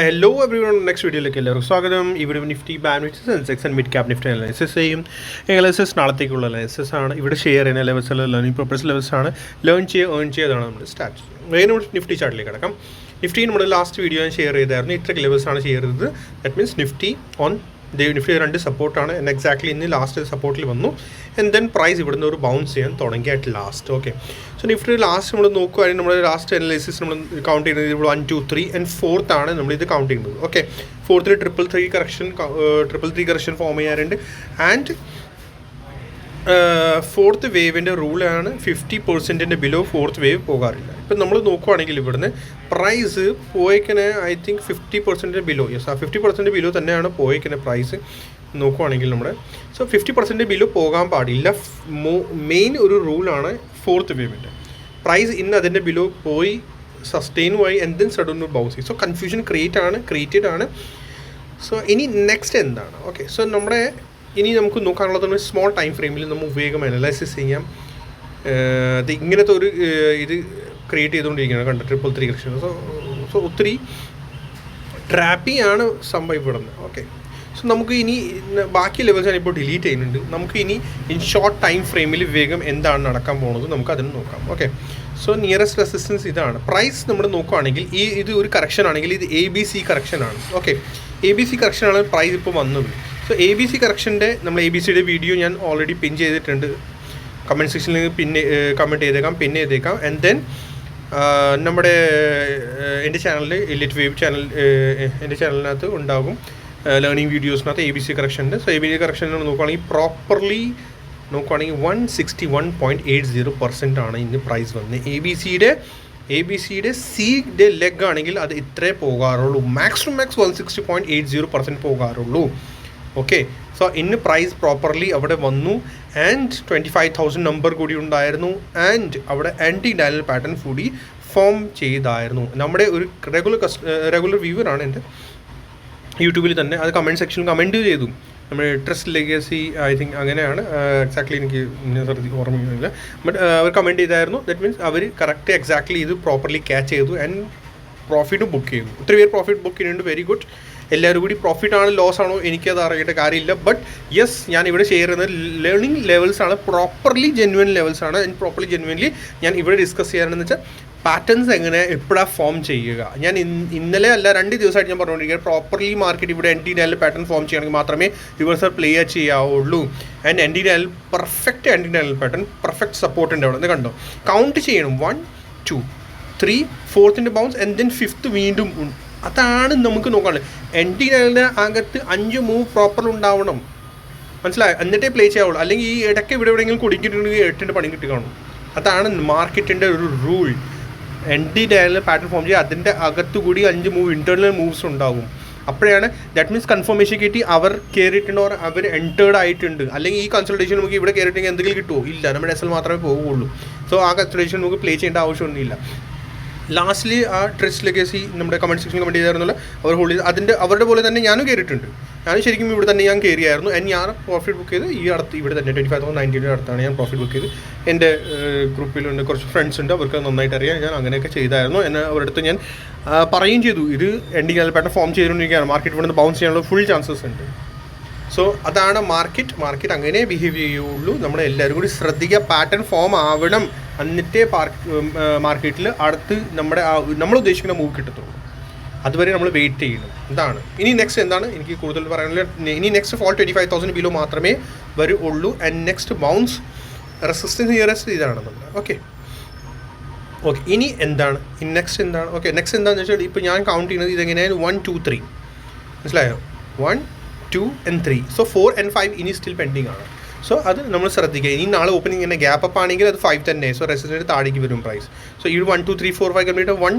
Hello every one next വീഡിയോയിലേക്ക് എല്ലാവർക്കും സ്വാഗതം. ഇവിടെ Nifty ബാൻവിച്ച് Sensex and mid cap Nifty analysis ചെയ്യും. അനാലിസിസ് നാളത്തേക്കുള്ള അനാലിസിസ് ആണ്. ഇവിടെ ഷെയർ ചെയ്യുന്ന ലെവൽസ് ലേണിംഗ് പർപ്പസ് ലെവൽസ് ആണ്. ലേൺ ചെയ്യുക ഏൺ ചെയ്യാതാണ് നമ്മുടെ സ്റ്റാർട്ട് വേഗം നിഫ്റ്റി ചാർട്ടിലേക്ക് കിടക്കാം. നിഫ്റ്റി നമ്മുടെ ലാസ്റ്റ് വീഡിയോ ഞാൻ ഷെയർ ചെയ്തായിരുന്നു. ഇത്ര ലെവൽസ് ആണ് ഷെയർ ചെയ്തത്. That means Nifty on Nifty രണ്ട് സപ്പോർട്ടാണ് എൻ എക്സാക്ട്ലി ഇന്ന് ലാസ്റ്റ് സപ്പോർട്ടിൽ വന്നു. ആൻഡ് ദെൻ പ്രൈസ് ഇവിടുന്ന് ഒരു ബൗൺസ് ചെയ്യാൻ തുടങ്ങി at last okay so Nifty last നമ്മൾ നോക്കുകയാണെങ്കിൽ നമ്മൾ ലാസ്റ്റ് അനലൈസിസ് നമ്മൾ കൗണ്ട് ചെയ്യുന്നത് ഇവിടെ one two three and fourth ആണ് നമ്മൾ ഇത് കൗണ്ട് ചെയ്യുന്നത് okay ഫോർത്തിൽ triple three correction triple three correction form ചെയ്യാറുണ്ട്. ആൻഡ് ഫോർത്ത് വേവിന്റെ റൂളാണ് ഫിഫ്റ്റി പെർസെന്റിന്റെ ബിലോ ഫോർത്ത് വേവ് പോകാറില്ല. ഇപ്പം നമ്മൾ നോക്കുവാണെങ്കിൽ ഇവിടുന്ന് പ്രൈസ് പോയേക്കനെ ഐ തിങ്ക് ഫിഫ്റ്റി പെർസെന്റിന്റെ ബിലോ യെസ് ആ ഫിഫ്റ്റി പെർസെന്റ് ബിലോ തന്നെയാണ് പോയേക്കനെ പ്രൈസ് നോക്കുവാണെങ്കിൽ നമ്മുടെ സോ ഫിഫ്റ്റി പെർസെന്റ് ബിലോ പോകാൻ പാടില്ല. മെയിൻ ഒരു റൂളാണ് ഫോർത്ത് വേവിന്റെ പ്രൈസ് ഇന്ന് അതിന്റെ ബിലോ പോയി സസ്റ്റെയിനുമായി then sudden bouncing so confusion create ആണ് ക്രിയേറ്റഡ് ആണ്. സോ ഇനി നെക്സ്റ്റ് എന്താണ്? ഓക്കെ സോ നമ്മുടെ ഇനി നമുക്ക് നോക്കാനുള്ളത് സ്മോൾ ടൈം ഫ്രെയിമിൽ നമ്മൾ വേഗം അനലൈസിസ് ചെയ്യാം. അത് ഇങ്ങനത്തെ ഒരു ഇത് ക്രിയേറ്റ് ചെയ്തുകൊണ്ടിരിക്കുകയാണ് കണ്ട? Triple three correction so so ഒത്തിരി ട്രാപ്പി ആണ് സംഭവം ഇവിടുന്ന്. ഓക്കെ സോ നമുക്ക് ഇനി ബാക്കി ലെവൽസ് ഞാൻ ഇപ്പോൾ ഡിലീറ്റ് ചെയ്യുന്നുണ്ട്. നമുക്ക് ഇനി ഇൻ ഷോർട്ട് ടൈം ഫ്രെയിമിൽ വേഗം എന്താണ് നടക്കാൻ പോകുന്നത് നമുക്ക് അതിന് നോക്കാം. ഓക്കെ സോ നിയറസ്റ്റ് റെസിസ്റ്റൻസ് ഇതാണ്. പ്രൈസ് നമ്മൾ നോക്കുകയാണെങ്കിൽ ഈ ഇത് ഒരു കറക്ഷൻ ആണെങ്കിൽ ഇത് എ ബി സി കറക്ഷൻ ആണ്. Okay A B C correction ആണ് പ്രൈസ് ഇപ്പോൾ വന്നത്. സോ എ ബി സി കറക്ഷന്റെ നമ്മൾ എ ബി സിയുടെ വീഡിയോ ഞാൻ ഓൾറെഡി പിൻ ചെയ്തിട്ടുണ്ട്. കമന്റ് സെക്ഷനിൽ പിന്നെ കമന്റ് ചെയ്തേക്കാം പിൻ ചെയ്തേക്കാം. ആൻഡ് ദെൻ നമ്മുടെ എന്റെ ചാനലിൽ ഇലിറ്റ് വേവ് ചാനൽ എന്റെ ചാനലിനകത്ത് ഉണ്ടാകും. ലേണിംഗ് വീഡിയോസിനകത്ത് A B C കറക്ഷന്റെ so A B C correction നോക്കുകയാണെങ്കിൽ പ്രോപ്പർലി നോക്കുകയാണെങ്കിൽ one sixty one point eight zero percent ആണ് ഇന്ന് പ്രൈസ് വന്നത്. എ ബി സിയുടെ എ ബി സിയുടെ സിയുടെ ലെഗ് ആണെങ്കിൽ അത് ഇത്രേ പോകാറുള്ളൂ. Max two max one sixty point eight zero percent പോകാറുള്ളൂ. Okay so ഇന്ന് പ്രൈസ് പ്രോപ്പർലി അവിടെ വന്നു. And twenty five thousand number കൂടി ഉണ്ടായിരുന്നു. ആൻഡ് അവിടെ ആന്റി ഡയൽ പാറ്റേൺ കൂടി ഫോം ചെയ്തായിരുന്നു. നമ്മുടെ ഒരു റെഗുലർ കസ്റ്റ റെഗുലർ വ്യൂവറാണ് എന്റെ. യൂട്യൂബിൽ തന്നെ അത് കമന്റ് സെക്ഷനിൽ കമന്റ് ചെയ്തു. നമ്മൾ ട്രസ്റ്റ് ലെഗസി ഐ തിങ്ക് അങ്ങനെയാണ്. എക്സാക്ട്ലി എനിക്ക് ഓർമ്മയില്ല ബട്ട് അവർ കമന്റ് ചെയ്തായിരുന്നു. ദറ്റ് മീൻസ് അവർ കറക്റ്റ് എക്സാക്ട്ലി ഇത് പ്രോപ്പർലി ക്യാച്ച് ചെയ്തു ആൻഡ് പ്രോഫിറ്റും ബുക്ക് ചെയ്തു. ഒത്തിരി പേര് പ്രോഫിറ്റ് ബുക്ക് ചെയ്യുന്നുണ്ട്. വെരി ഗുഡ് എല്ലാവരും കൂടി പ്രോഫിറ്റ് ആണോ ലോസ് ആണോ എനിക്കത് അറിയേണ്ട കാര്യമില്ല. ബട്ട് യെസ് ഞാൻ ഇവിടെ ഷെയർ ചെയ്യുന്നത് ലേണിംഗ് ലെവൽസ് ആണ്. പ്രോപ്പർലി ജെന്വൻ ലെവൽസ് ആണ്. ആൻഡ് പ്രോപ്പർലി ജെന്വൻലി ഞാൻ ഇവിടെ ഡിസ്കസ് ചെയ്യാനെന്ന് വെച്ചാൽ പാറ്റേൺസ് എങ്ങനെ എപ്പോഴാണ് ഫോം ചെയ്യുക? ഞാൻ ഇന്നലെ അല്ല രണ്ട് ദിവസമായിട്ട് ഞാൻ പറഞ്ഞുകൊണ്ടിരിക്കുന്നത് പ്രോപ്പർലി മാർക്കറ്റ് ഇവിടെ എൻ ഡി നെല്ലിൽ പാറ്റേൺ ഫോം ചെയ്യണമെങ്കിൽ മാത്രമേ reversal play ചെയ്യാവുള്ളൂ. And N D dial perfect N D നെല്ലിൽ pattern perfect support ഉണ്ട് അവിടെ. കണ്ടോ? കൗണ്ട് ചെയ്യണം. വൺ ടു ത്രീ ഫോർത്തിന്റെ ബൗൺസ് ആൻഡ് ദെൻ ഫിഫ്ത്ത് വീണ്ടും. അതാണ് നമുക്ക് നോക്കാനുള്ളത്. എൻ ഡി നെല്ലിന് അകത്ത് അഞ്ച് മൂവ് പ്രോപ്പർ ഉണ്ടാവണം. മനസ്സിലായോ? എന്നിട്ടേ പ്ലേ ചെയ്യാവുള്ളൂ. അല്ലെങ്കിൽ ഈ ഇടയ്ക്ക് ഇവിടെ എവിടെയെങ്കിലും കുടിക്കിട്ടുണ്ടെങ്കിൽ എട്ടിന്റെ പണി കിട്ടി കാണും. അതാണ് മാർക്കറ്റിന്റെ ഒരു റൂൾ എൻ ഡി ഡയലിൽ പാറ്റേൺ ഫോം ചെയ്യുക അതിന്റെ അകത്തുകൂടി അഞ്ച് മൂവ് ഇന്റേർണൽ മൂവ്സ് ഉണ്ടാകും. അപ്പോഴാണ് ദാറ്റ് മീൻസ് കൺഫർമേഷൻ കിട്ടി അവർ കയറിയിട്ടുണ്ട് ഓർ അവർ എന്റേർഡ് ആയിട്ടുണ്ട്. അല്ലെങ്കിൽ ഈ കൺസൾട്ടേഷൻ നമുക്ക് ഇവിടെ കയറിയിട്ടെങ്കിൽ എന്തെങ്കിലും കിട്ടുമോ ഇല്ല നമ്മുടെ എസ് എൽ മാത്രമേ പോവുകയുള്ളൂ. സോ ആ കൺസൾട്ടേഷൻ നമുക്ക് പ്ലേ ചെയ്യേണ്ട ആവശ്യമൊന്നുമില്ല. ലാസ്റ്റ്ലി ആ ട്രസ്റ്റ് ലെഗസി നമ്മുടെ കമന്റ് സെക്ഷനിൽ കമന്റ് ചെയ്തായിരുന്നല്ലോ അവർ ഹോൾഡ് ചെയ്ത് അതിന്റെ അവരുടെ പോലെ തന്നെ ഞാനും കയറിയിട്ടുണ്ട് ഞാനും ശരിക്കും ഇവിടെ തന്നെ ഞാൻ കയറിയായിരുന്നു. ആൻഡ് ഞാൻ പ്രോഫിറ്റ് ബുക്ക് ചെയ്ത് ഈ അടുത്ത് ഇവിടെ തന്നെ ട്വന്റി ഫൈവ് തൗസൻഡ് നയന്റീന്റെ അടുത്താണ് ഞാൻ പ്രോഫിറ്റ് ബുക്ക് ചെയ്ത്. എന്റെ ഗ്രൂപ്പിലുണ്ട് കുറച്ച് ഫ്രണ്ട്സ് ഉണ്ട് അവർക്ക് നന്നായിട്ട് അറിയാം. ഞാൻ അങ്ങനെയൊക്കെ ചെയ്തായിരുന്നു. എന്നെ അവരടുത്ത് ഞാൻ പറയുകയും ചെയ്തു. ഇത് എൻഡിങ് പാറ്റേൺ ഫോം ചെയ്തുകൊണ്ടിരിക്കുകയാണ്. മാർക്കറ്റ് ഇവിടെ നിന്ന് ബൗൺസ് ചെയ്യാനുള്ള ഫുൾ ചാൻസസ് ഉണ്ട്. സോ അതാണ് മാർക്കറ്റ് മാർക്കറ്റ് അങ്ങനെ ബിഹേവ് ചെയ്യുള്ളൂ നമ്മൾ എല്ലാവരും കൂടി ശ്രദ്ധിക്കുക. പാറ്റേൺ ഫോം ആവണം. എന്നിട്ടേ മാർക്കറ്റിൽ അടുത്ത് നമ്മുടെ നമ്മൾ ഉദ്ദേശിക്കുന്ന മൂവ് കിട്ടത്തുള്ളൂ. അതുവരെ നമ്മൾ വെയിറ്റ് ചെയ്യണം എന്താണ്? ഇനി നെക്സ്റ്റ് എന്താണ്? എനിക്ക് കൂടുതൽ പറയാനുള്ള ഇനി next fall twenty five thousand below മാത്രമേ വരുള്ളൂ. And next bounce resistance nearest ഇതാണ് നമ്മൾ ഓക്കെ ഓക്കെ ഇനി എന്താണ്? ഇനി നെക്സ്റ്റ് എന്താണ്? ഓക്കെ നെക്സ്റ്റ് എന്താണെന്ന് വെച്ചാൽ ഇപ്പോൾ ഞാൻ കൗണ്ട് ചെയ്യുന്നത് ഇതെങ്ങനെയാണ്? വൺ ടു ത്രീ മനസ്സിലായോ? One two and three so four and five ഇനി സ്റ്റിൽ പെൻഡിങ് ആണ്. സോ അത് നമ്മൾ ശ്രദ്ധിക്കുക. ഇനി നാളെ ഓപ്പണിംഗ് ഇങ്ങനെ ഗ്യാപ്പ് അപ്പ് ആണെങ്കിൽ അത് ഫൈവ് തന്നെ. സോ റെസിഡന്റ് താഴേക്ക് വരും പ്രൈസ് സോ ഈ one two three four five complete one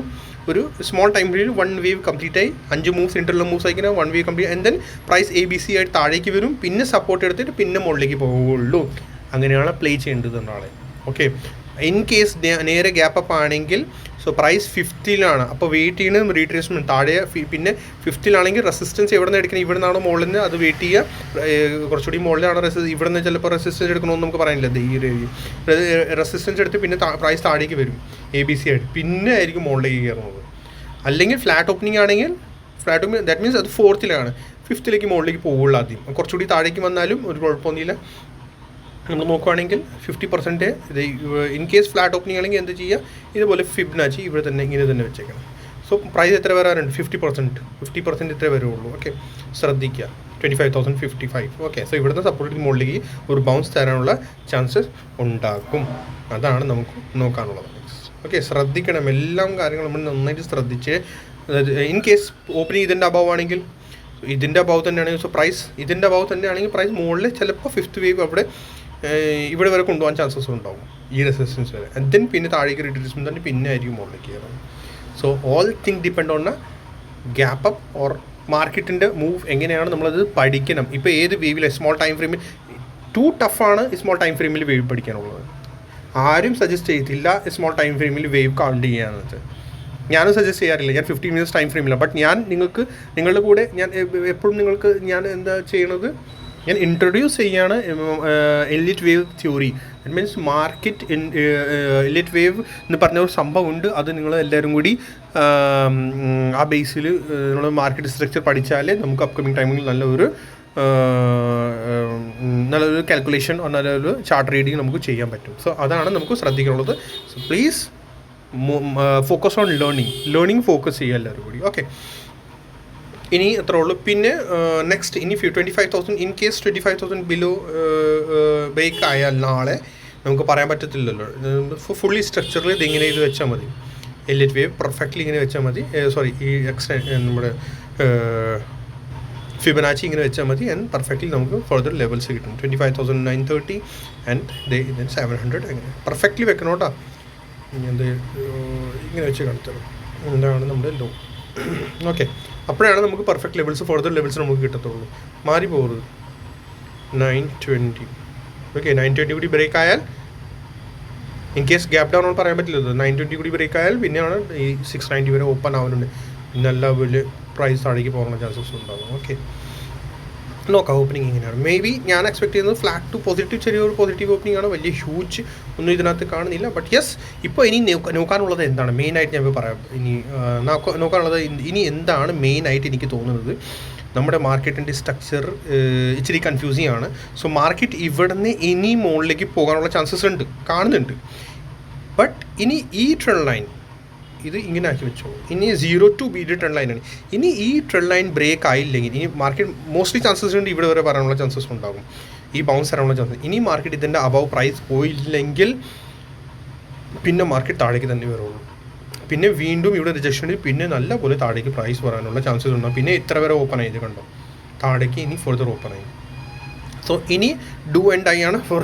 ഒരു small time period one wave complete ആയി. അഞ്ച് മൂവ്സ് ഇന്റർലോ moves ആയിക്കുന്ന one wave complete and then price A B C ആയിട്ട് താഴേക്ക് വരും. പിന്നെ സപ്പോർട്ട് എടുത്തിട്ട് പിന്നെ മുകളിലേക്ക് പോവുള്ളൂ അങ്ങനെയാണ് പ്ലേ ചെയ്യേണ്ടത് നാളെ ഓക്കെ ഇൻ കേസ് നേരെ ഗ്യാപ്പ് അപ്പ് ആണെങ്കിൽ സോ പ്രൈസ് ഫിഫ്റ്റിലാണ് അപ്പോൾ വെയിറ്റ് ചെയ്യണം റീട്രേസ്മെന്റ് താഴെ പിന്നെ ഫിഫ്റ്റിലാണെങ്കിൽ റെസിസ്റ്റൻസ് എവിടെ നിന്ന് എടുക്കണം? ഇവിടെ നിന്നാണ് മുകളിൽ നിന്ന് അത് വെയിറ്റ് ചെയ്യുക. കുറച്ചുകൂടി മുകളിലാണ് റെസിസ് ഇവിടെ നിന്ന് ചിലപ്പോൾ റെസിസ്റ്റൻസ് എടുക്കണമെന്ന് നമുക്ക് പറയാനില്ല. ഈ ഒരു റെസിസ്റ്റൻസ് എടുത്ത് പിന്നെ പ്രൈസ് താഴേക്ക് വരും. എ ബി സി ആയിട്ട്. പിന്നെ ആയിരിക്കും മുകളിലേക്ക് കയറുന്നത്. അല്ലെങ്കിൽ ഫ്ലാറ്റ് ഓപ്പണിംഗ് ആണെങ്കിൽ ഫ്ലാറ്റ് ഓപ്പണിംഗ് ദാറ്റ് മീൻസ് അത് ഫോർത്തിലാണ് ഫിഫ്ത്തിലേക്ക് മുകളിലേക്ക് പോകുള്ളൂ ആദ്യം. കുറച്ചുകൂടി താഴേക്ക് വന്നാലും ഒരു കുഴപ്പമൊന്നുമില്ല. നമ്മൾ നോക്കുവാണെങ്കിൽ ഫിഫ്റ്റി പെർസെന്റ് ഇത് ഇൻ കേസ് ഫ്ലാറ്റ് ഓപ്പണിംഗ് ആണെങ്കിൽ എന്ത് ചെയ്യുക? ഇതുപോലെ ഫിബ്നാച്ചി ഇവിടെ തന്നെ ഇങ്ങനെ തന്നെ വെച്ചേക്കണം. സോ പ്രൈസ് എത്ര വരാറുണ്ട്? ഫിഫ്റ്റി പെർസെന്റ് ഫിഫ്റ്റി പെർസെന്റ് ഇത്രേ വരുള്ളൂ. ഓക്കെ ശ്രദ്ധിക്കുക. Twenty five thousand fifty five okay so ഇവിടുന്ന് സപ്പോർട്ടിന് മുകളിലേക്ക് ഒരു ബൗൺസ് തരാനുള്ള ചാൻസസ് ഉണ്ടാക്കും അതാണ് നമുക്ക് നോക്കാനുള്ളത്. ഓക്കെ ശ്രദ്ധിക്കണം. എല്ലാം കാര്യങ്ങളും നമ്മൾ നന്നായിട്ട് ശ്രദ്ധിച്ച്. ഇൻ കേസ് ഓപ്പണിംഗ് ഇതിന്റെ അഭാവമാണെങ്കിൽ ഇതിന്റെ അഭാവം തന്നെയാണെങ്കിൽ സോ പ്രൈസ് ഇതിന്റെ അഭാവം തന്നെയാണെങ്കിൽ പ്രൈസ് മുകളിൽ ചിലപ്പോൾ ഫിഫ്ത്ത് വേവ് അവിടെ ഇവിടെ വരെ കൊണ്ടുപോകാൻ ചാൻസസ് ഉണ്ടാവും ഈ റെസിസ്റ്റൻസ് വരെ. ആൻഡ് ദെൻ പിന്നെ താഴേക്ക് റിട്രീസ്മെന്റ് തന്നെ പിന്നെ ആയിരിക്കും മുകളിലേക്ക് കയറുന്നത്. So all thing depend on gap up or മാർക്കറ്റിന്റെ മൂവ് എങ്ങനെയാണ് നമ്മളത് പഠിക്കണം. ഇപ്പോൾ ഏത് വേവിൽ സ്മോൾ ടൈം ഫ്രെയിമിൽ ടു ടഫാണ് സ്മോൾ ടൈം ഫ്രെയിമിൽ വേവ് പഠിക്കാനുള്ളത്. ആരും സജസ്റ്റ് ചെയ്തില്ല സ്മോൾ ടൈം ഫ്രെയിമിൽ വേവ് കൗണ്ട് ചെയ്യാന്നത് ഞാനും സജസ്റ്റ് ചെയ്യാറില്ല. ഞാൻ ഫിഫ്റ്റീൻ മിനിറ്റ്സ് ടൈം ഫ്രെയിമില്ല ബട്ട് ഞാൻ നിങ്ങൾക്ക് നിങ്ങളുടെ കൂടെ ഞാൻ എപ്പോഴും നിങ്ങൾക്ക് ഞാൻ എന്താ ചെയ്യണത്? ഞാൻ ഇൻട്രൊഡ്യൂസ് ചെയ്യാണ് Elliott wave theory that means market Elliott wave എന്ന് പറഞ്ഞ ഒരു സംഭവമുണ്ട് അത് നിങ്ങൾ എല്ലാവരും കൂടി ആ ബേസിൽ നമ്മൾ മാർക്കറ്റ് സ്ട്രക്ചർ പഠിച്ചാലേ നമുക്ക് അപ്കമിങ് ടൈമിൽ നല്ലൊരു നല്ലൊരു കാൽക്കുലേഷൻ നല്ലൊരു ചാർട്ട് റീഡിങ് നമുക്ക് ചെയ്യാൻ പറ്റും. സോ അതാണ് നമുക്ക് ശ്രദ്ധിക്കാനുള്ളത്. So please focus on learning learning focus ചെയ്യുക എല്ലാവരും കൂടി. ഓക്കെ ഇനി അത്രേ ഉള്ളൂ. പിന്നെ നെക്സ്റ്റ് ഇനി twenty five thousand in case twenty five thousand below break ആയാൽ നാളെ നമുക്ക് പറയാൻ പറ്റത്തില്ലല്ലോ. ഫുള്ളി സ്ട്രക്ചറിൽ ഇതിങ്ങനെ ഇത് വെച്ചാൽ മതി. എലിറ്റ് വേവ് പെർഫെക്റ്റ്ലി ഇങ്ങനെ വെച്ചാൽ മതി. സോറി ഈ എക്സ്റ്റെ നമ്മുടെ ഫിബനാച്ചി ഇങ്ങനെ വെച്ചാൽ മതി. ആൻഡ് പെർഫെക്റ്റ്ലി നമുക്ക് ഫർദർ ലെവൽസ് കിട്ടും. Twenty five thousand nine thirty and then seven hundred അങ്ങനെ. പെർഫെക്റ്റ്ലി വെക്കണം കേട്ടോ. എന്ത് ഇങ്ങനെ വെച്ച് കാണിച്ചത് എന്താണ് നമ്മുടെ ലോ ഓക്കെ അപ്പോഴാണ് നമുക്ക് പെർഫെക്റ്റ് ലെവൽസ് ഫർദർ ലെവൽസ് നമുക്ക് കിട്ടത്തുള്ളൂ. മാറി പോകരുത് nine twenty okay nine twenty കൂടി ബ്രേക്ക് ആയാൽ ഇൻ കേസ് ഗ്യാപ്പ് ഡൗൺ പറയാൻ പറ്റില്ല നയൻ ട്വന്റി കൂടി ബ്രേക്ക് ആയാൽ പിന്നെയാണ് ഈ സിക്സ് നയന്റി വരെ ഓപ്പൺ ആവുന്നുണ്ട്. നല്ല വലിയ പ്രൈസ് താഴേക്ക് പോകാനുള്ള ചാൻസസ് ഉണ്ടാകും ഓക്കെ നോക്കാം ഓപ്പണിംഗ് ഇങ്ങനെയാണ്. മേ ബി ഞാൻ എക്സ്പെക്ട് ചെയ്യുന്നത് ഫ്ലാറ്റ് ടു പോസിറ്റീവ് ചെറിയൊരു പോസിറ്റീവ് ഓപ്പണിംഗ് ആണ്. വലിയ ഹ്യൂജ് ഒന്നും ഇതിനകത്ത് കാണുന്നില്ല. ബട്ട് യെസ് ഇപ്പോൾ ഇനി നോക്ക- നോക്കാനുള്ളത് എന്താണ്? മെയിനായിട്ട് ഞാൻ പറയാം. ഇനി നോക്കാനുള്ളത് ഇനി എന്താണ് മെയിനായിട്ട് എനിക്ക് തോന്നുന്നത്? നമ്മുടെ മാർക്കറ്റിന്റെ സ്ട്രക്ചർ ഇച്ചിരി കൺഫ്യൂസിങ് ആണ്. സോ മാർക്കറ്റ് ഇവിടുന്ന് ഇനി മുകളിലേക്ക് പോകാനുള്ള ചാൻസസ് ഉണ്ട്. കാണുന്നുണ്ട്. ബട്ട് ഇനി ഈ ട്രെൻഡ് ലൈൻ ഇത് ഇങ്ങനെ ആക്കി വെച്ചു. ഇനി zero to B D trend ലൈനാണ് ഇനി ഈ ട്രെൻഡ് ലൈൻ ബ്രേക്ക് ആയില്ലെങ്കിൽ ഇനി മാർക്കറ്റ് മോസ്റ്റ്ലി ചാൻസസ് ഉണ്ട് ഇവിടെ വരെ വരാനുള്ള ചാൻസസ് ഉണ്ടാകും. ഈ ബൗൺസ് വരാനുള്ള ചാൻസസ് ഇനി മാർക്കറ്റ് ഇതിന്റെ അബവ് പ്രൈസ് പോയില്ലെങ്കിൽ പിന്നെ മാർക്കറ്റ് താഴേക്ക് തന്നെ വരുള്ളൂ. പിന്നെ വീണ്ടും ഇവിടെ റിജക്ഷൻ പിന്നെ നല്ല പോലെ താഴേക്ക് പ്രൈസ് വരാനുള്ള ചാൻസസ് ഉണ്ടാകും പിന്നെ ഇത്ര വരെ ഓപ്പൺ ആയത് കണ്ടോ? താഴേക്ക് ഇനി ഫർദർ ഓപ്പൺ ആയി. സോ ഇനി ഡു ആൻഡ് ഐ ആണ് ഫോർ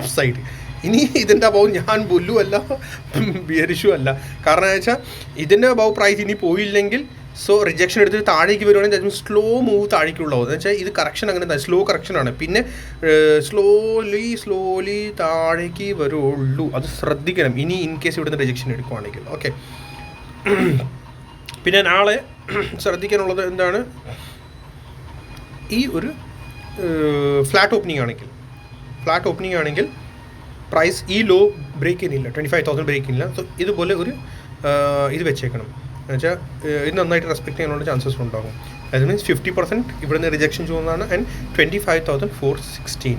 അപ്സൈഡ് ഇനി ഇതിന്റെ അഭാവം ഞാൻ പുല്ലുമല്ല ബിയറിഷു അല്ല. കാരണം എന്ന് വെച്ചാൽ ഇതിന്റെ അഭാവ് പ്രൈസ് ഇനി പോയില്ലെങ്കിൽ സോ റിജക്ഷൻ എടുത്തിട്ട് താഴേക്ക് വരുവാണെങ്കിൽ സ്ലോ മൂവ് താഴേക്കുള്ളൂ എന്ന് വെച്ചാൽ ഇത് കറക്ഷൻ അങ്ങനെ സ്ലോ കറക്ഷനാണ് പിന്നെ സ്ലോലി സ്ലോലി താഴേക്ക് വരുള്ളൂ അത് ശ്രദ്ധിക്കണം. ഇനി ഇൻ കേസ് ഇവിടുന്ന് റിജക്ഷൻ എടുക്കുവാണെങ്കിൽ. ഓക്കെ പിന്നെ നാളെ ശ്രദ്ധിക്കാനുള്ളത് എന്താണ്? ഈ ഒരു ഫ്ലാറ്റ് ഓപ്പണിംഗ് ആണെങ്കിൽ. ഫ്ലാറ്റ് ഓപ്പണിംഗ് ആണെങ്കിൽ പ്രൈസ് ഈ ലോ ബ്രേക്ക് ചെയ്യുന്നില്ല ട്വന്റി ഫൈവ് തൗസൻഡ് ബ്രേക്ക് ചെയ്യുന്നില്ല സോ ഇതുപോലെ ഒരു ഇത് വെച്ചേക്കണം. എന്നുവെച്ചാൽ ഇത് നന്നായിട്ട് റെസ്പെക്ട് ചെയ്യാനുള്ള ചാൻസസ് ഉണ്ടാകും. അത് മീൻസ് ഫിഫ്റ്റി പെർസെന്റ് ഇവിടെ നിന്ന് റിജക്ഷൻ ചെയ്യുന്നതാണ് and twenty five thousand four sixteen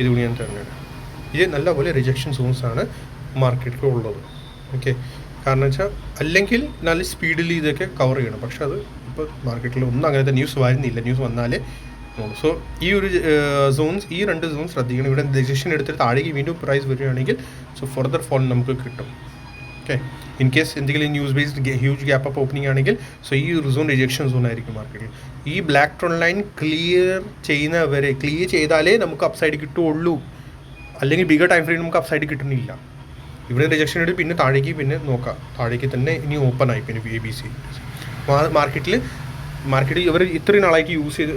ഇതുകൂടി ഞാൻ തരുന്നത് ഇത് നല്ലപോലെ റിജക്ഷൻ സോൺസ് ആണ് മാർക്കറ്റിൽ ഉള്ളത് ഓക്കെ കാരണം വെച്ചാൽ അല്ലെങ്കിൽ നല്ല സ്പീഡിൽ ഇതൊക്കെ കവർ ചെയ്യണം. പക്ഷെ അത് ഇപ്പോൾ മാർക്കറ്റിൽ ഒന്നും അങ്ങനത്തെ ന്യൂസ് വരുന്നില്ല. ന്യൂസ് വന്നാലേ സോ ഈ ഒരു സോൺസ് ഈ രണ്ട് സോൺ ശ്രദ്ധിക്കണം. ഇവിടെ ഡെസിഷൻ എടുത്തിട്ട് താഴേക്ക് വീണ്ടും പ്രൈസ് വരികയാണെങ്കിൽ സോ ഫർദർ ഫോൾ നമുക്ക് കിട്ടും. ഓക്കെ ഇൻ കേസ് എന്തെങ്കിലും news based huge gap up opening ആണെങ്കിൽ സോ ഈ ഒരു സോൺ റിജക്ഷൻ സോൺ ആയിരിക്കും മാർക്കറ്റിൽ ഈ ബ്ലാക്ക് ട്രോൺ ലൈൻ ക്ലിയർ ചെയ്യുന്നവരെ ക്ലിയർ ചെയ്താലേ നമുക്ക് അപ്സൈഡ് കിട്ടുള്ളൂ അല്ലെങ്കിൽ ബിഗർ ടൈം ഫ്രെയിം നമുക്ക് അപ്സൈഡ് കിട്ടുന്നില്ല. ഇവിടെ റിജക്ഷൻ എടുത്ത് പിന്നെ താഴേക്ക് പിന്നെ നോക്കാം. താഴേക്ക് തന്നെ ഇനി ഓപ്പൺ ആയി പിന്നെ എ ബി സി മാർക്കറ്റിൽ മാർക്കറ്റിൽ ഇവർ ഇത്രയും നാളേക്ക് യൂസ് ചെയ്ത്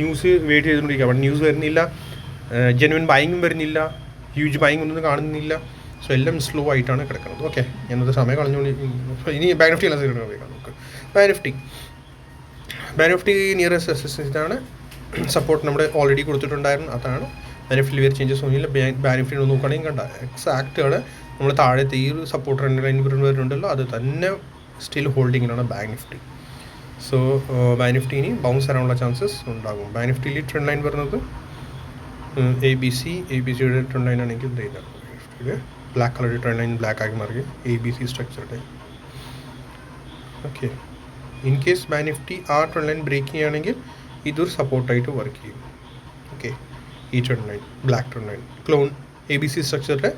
ന്യൂസ് വെയിറ്റ് ചെയ്തുകൊണ്ടിരിക്കുക ന്യൂസ് വരുന്നില്ല ജെനുവൻ ബൈങ്ങും വരുന്നില്ല ഹ്യൂജ് ബൈങ് ഒന്നും കാണുന്നില്ല. സോ എല്ലാം സ്ലോ ആയിട്ടാണ് കിടക്കുന്നത്. ഓക്കെ ഞാനത് സമയം കളഞ്ഞുകൊണ്ട് ഇനി ബാനഫ്റ്റി എല്ലാം ബാങ്ക് നമുക്ക്. Bank Nifty Bank Nifty nearest assistance ഇതാണ്. സപ്പോർട്ട് നമ്മുടെ ഓൾറെഡി കൊടുത്തിട്ടുണ്ടായിരുന്നു. അതാണ്. ബാനഫ്റ്റിൽ വേറെ ചേഞ്ചസ് ഒന്നുമില്ല. ബാനഫ്റ്റി നോക്കുകയാണെങ്കിൽ കണ്ട എക്സാക്റ്റുകൾ നമ്മൾ താഴെ ഈ ഒരു സപ്പോർട്ട് രണ്ട് ലൈൻ വരുന്നുണ്ടല്ലോ അത് തന്നെ still ഹോൾഡിങ്ങിലാണ് Bank Nifty so Bank Nifty ഇനി ബൗൺസ് വരാനുള്ള ചാൻസസ് ഉണ്ടാകും. ബാനിഫ്റ്റിയിൽ ട്രെൻഡ് ലൈൻ വരുന്നത് A B C A B സിയുടെ ട്രെൻഡ് ലൈൻ ആണെങ്കിൽ ഇതാണ് ബ്ലാക്ക് കളറുടെ ട്രെൻഡ് ലൈൻ ബ്ലാക്ക് ആക്കി മാറി A B C സ്ട്രക്ചറുടെ okay in case Bank Nifty ആ ട്രെൻഡ് ലൈൻ ബ്രേക്ക് ചെയ്യുകയാണെങ്കിൽ ഇതൊരു സപ്പോർട്ടായിട്ട് വർക്ക് ചെയ്യും. ഓക്കെ ഈ trend line black trend line clone A B C സ്ട്രക്ചറുടെ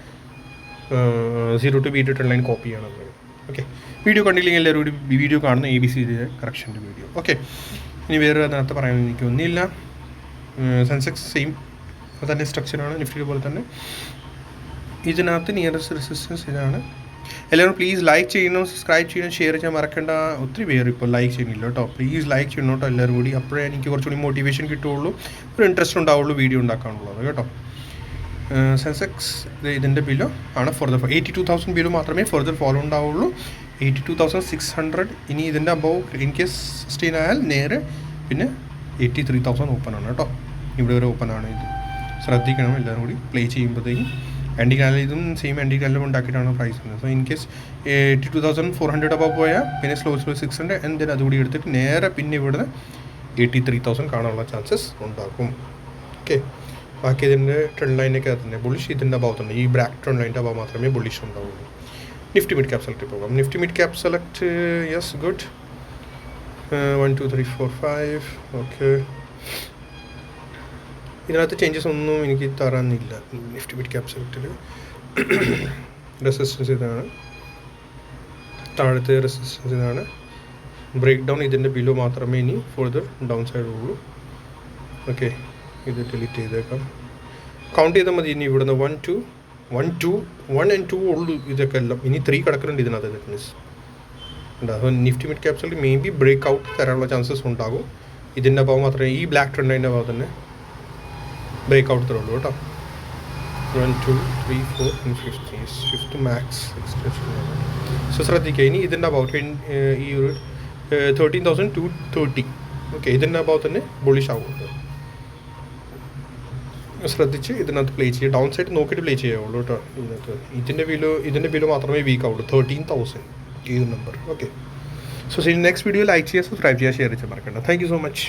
zero to B trend line copy ചെയ്യണം. Okay video കണ്ടില്ലെങ്കിൽ എല്ലാവരും കൂടി വീഡിയോ കാണുന്ന എ ബി സി കറക്ഷന്റെ വീഡിയോ ഓക്കെ ഇനി വേറെ അതിനകത്ത് പറയാൻ എനിക്ക് ഒന്നുമില്ല. സെൻസെക്സ് സെയിം തന്നെ സ്ട്രക്ചറാണ് നിഫ്റ്റി പോലെ തന്നെ. ഇതിനകത്ത് നിയറസ്റ്റ് റെസിസ്റ്റൻസ് ഇതാണ്. എല്ലാവരും പ്ലീസ് ലൈക്ക് ചെയ്യണം സബ്സ്ക്രൈബ് ചെയ്യണം ഷെയർ ചെയ്യാൻ മറക്കേണ്ട. ഒത്തിരി പേര് ഇപ്പോൾ ലൈക്ക് ചെയ്യുന്നില്ല കേട്ടോ. പ്ലീസ് ലൈക്ക് ചെയ്യണം കേട്ടോ എല്ലാവരും കൂടി. അപ്പോഴേ എനിക്ക് കുറച്ചുകൂടി മോട്ടിവേഷൻ കിട്ടുകയുള്ളൂ. ഒരു ഇൻട്രസ്റ്റ് ഉണ്ടാവുള്ളൂ വീഡിയോ ഉണ്ടാക്കാനുള്ളത് കേട്ടോ. സെൻസെക്സ് ഇതിന്റെ ബിലോ ആണ് further eighty two thousand below മാത്രമേ ഫർദർ ഫോളോ ഉണ്ടാവുള്ളൂ. Eighty two thousand six hundred ഇനി ഇതിന്റെ അബവ് ഇൻ കേസ് സസ്റ്റെയിൻ ആയാൽ നേരെ പിന്നെ എയ്റ്റി ത്രീ തൗസൻഡ് ഓപ്പൺ ആണ് കേട്ടോ. ഇവിടെ വരെ ഓപ്പൺ ആണ് ഇത്. ശ്രദ്ധിക്കണം എല്ലാവരും കൂടി. പ്ലേ ചെയ്യുമ്പോഴത്തേക്കും ആന്റി കാലിൽ ഇതും സെയിം ആന്റി കാലിലും ഉണ്ടാക്കിയിട്ടാണ് പ്രൈസ് വരുന്നത്. So in case eighty two thousand four hundred above പോയാൽ പിന്നെ സ്ലോ സ്ലോ സിക്സ് ഹൺഡ്രഡ് എന്റെ അതുകൂടി എടുത്തിട്ട് നേരെ പിന്നെ ഇവിടുന്ന് എയ്റ്റി ത്രീ തൗസൻഡ് കാണാനുള്ള ചാൻസസ് ഉണ്ടാക്കും ഓക്കെ ബാക്കി ഇതിന്റെ ട്രെൻഡ് ലൈനൊക്കെ തന്നെ ബുള്ളിഷ് ഇതിന്റെ ഭാഗത്തുണ്ട് ഈ ബ്ലാക്ക് ട്രെൻഡ് ലൈന്റെ ഭാഗം മാത്രമേ ബുള്ളിഷ് ഉണ്ടാവുള്ളൂ. നിഫ്റ്റി മിഡ് ക്യാപ് സെലക്ട് പോകാം. Nifty mid cap select yes good one two three four five okay ഇതിനകത്ത് ചേഞ്ചസ് ഒന്നും എനിക്ക് തരാനില്ല. നിഫ്റ്റി മിഡ് ക്യാപ് സെലക്റ്റിൽ റെസിസ്റ്റൻസ് ഇതാണ്. താഴത്തെ റെസിസ്റ്റൻസ് ഇതാണ്. ബ്രേക്ക് ഡൗൺ ഇതിന്റെ ബിലോ മാത്രമേ ഇനി ഫർദർ ഡൗൺ സൈഡ് ഉള്ളൂ. ഓക്കെ ഇത് ഡിലീറ്റ് ചെയ്തേക്കാം. കൗണ്ട് ചെയ്താൽ മതി. ഇനി ഇവിടുന്ന് one two one two one and two ഉള്ളൂ ഇതൊക്കെ എല്ലാം. ഇനി ത്രീ കിടക്കുന്നുണ്ട് ഇതിനകത്ത് ഫിറ്റ്നസ് അപ്പോൾ നിഫ്റ്റി മിഡ് ക്യാപ്സിൽ മേ ബി ബ്രേക്ക് ഔട്ട് തരാനുള്ള ചാൻസസ് ഉണ്ടാകും. ഇതിന്റെ അഭാവം മാത്രമേ ഈ ബ്ലാക്ക് ട്രെൻഡിന്റെ അഭാവം തന്നെ ബ്രേക്ക് ഔട്ട് തരുള്ളൂ കേട്ടോ. One two three four fifth fifth max so ശ്രദ്ധിക്കുക ഇനി ഇതിന്റെ ട്വൻ ഈ ഒരു thirteen thousand two thirty okay ഇതിന്റെ അഭാവം തന്നെ ബുളിഷ് ആവും ശ്രദ്ധിച്ച് ഇതിനകത്ത് പ്ലേ ചെയ്യുക ഡൗൺ സൈഡ് നോക്കിയിട്ട് പ്ലേ ചെയ്യാവുള്ളൂ കേട്ടോ ഇതിനകത്ത്. ഇതിന്റെ ബിൽ ഇതിന്റെ ബിൽ മാത്രമേ വീക്ക് ആവുള്ളൂ. തേർട്ടീൻ തൗസൻഡ് ഈ number okay so next video like ചെയ്യുക സബ്സ്ക്രൈബ് ചെയ്യുക ഷെയർ ചെയ്യാൻ മറക്കണ്ട. Thank you so much